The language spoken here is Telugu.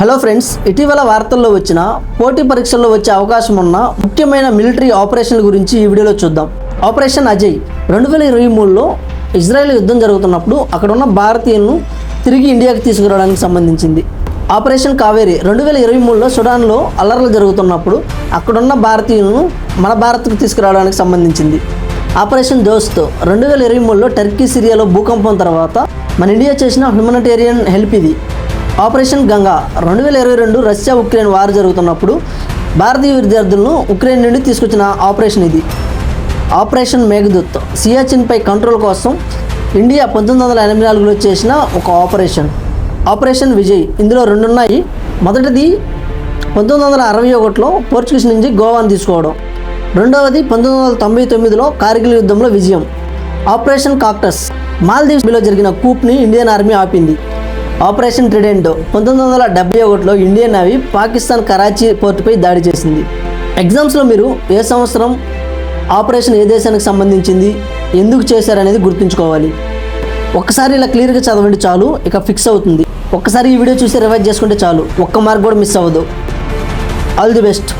హలో ఫ్రెండ్స్ ఇటీవల వార్తల్లో వచ్చిన పోటీ పరీక్షల్లో వచ్చే అవకాశం ఉన్న ముఖ్యమైన మిలిటరీ ఆపరేషన్ల గురించి ఈ వీడియోలో చూద్దాం. ఆపరేషన్ అజయ్ రెండు వేల ఇరవై మూడులో ఇజ్రాయెల్ యుద్ధం జరుగుతున్నప్పుడు అక్కడ ఉన్న భారతీయులను తిరిగి ఇండియాకి తీసుకురావడానికి సంబంధించింది. ఆపరేషన్ కావేరి రెండు వేల ఇరవై మూడులో సుడాన్లో అల్లర్లు జరుగుతున్నప్పుడు అక్కడున్న భారతీయులను మన భారత్కు తీసుకురావడానికి సంబంధించింది. ఆపరేషన్ దోస్త్ రెండు వేల ఇరవై మూడులో టర్కీ సిరియాలో భూకంపం తర్వాత మన ఇండియా చేసిన హ్యూమనిటేరియన్ హెల్ప్ ఇది. ఆపరేషన్ గంగా రెండు వేల ఇరవై రెండు రష్యా ఉక్రెయిన్ వారు జరుగుతున్నప్పుడు భారతీయ విద్యార్థులను ఉక్రెయిన్ నుండి తీసుకొచ్చిన ఆపరేషన్ ఇది. ఆపరేషన్ మేఘదూత్ సియాచిన్పై కంట్రోల్ కోసం ఇండియా పంతొమ్మిది వందల ఎనభై నాలుగులో చేసిన ఒక ఆపరేషన్. ఆపరేషన్ విజయ్. ఇందులో రెండు ఉన్నాయి మొదటిది పంతొమ్మిది వందల అరవై ఒకటిలో పోర్చుగీస్ నుంచి గోవాను తీసుకోవడం. రెండవది పంతొమ్మిది వందల తొంభై తొమ్మిదిలో కార్గిల్ యుద్ధంలో విజయం. Operation cactus. మాల్దీవ్స్లో జరిగిన కూప్ని ఇండియన్ ఆర్మీ ఆపింది. ఆపరేషన్ ట్రిడెంటో పంతొమ్మిది వందల డెబ్బై ఒకటిలో ఇండియన్ నేవీ పాకిస్తాన్ కరాచీ పోర్టుపై దాడి చేసింది. ఎగ్జామ్స్లో మీరు ఏ సంవత్సరం ఆపరేషన్ ఏ దేశానికి సంబంధించింది ఎందుకు చేశారనేది గుర్తుంచుకోవాలి. ఒక్కసారి ఇలా క్లియర్గా చదవండి చాలు ఇక ఫిక్స్ అవుతుంది. ఒక్కసారి ఈ వీడియో చూసి రివైజ్ చేసుకుంటే చాలు ఒక్క మార్క్ కూడా మిస్ అవ్వదు. All the best.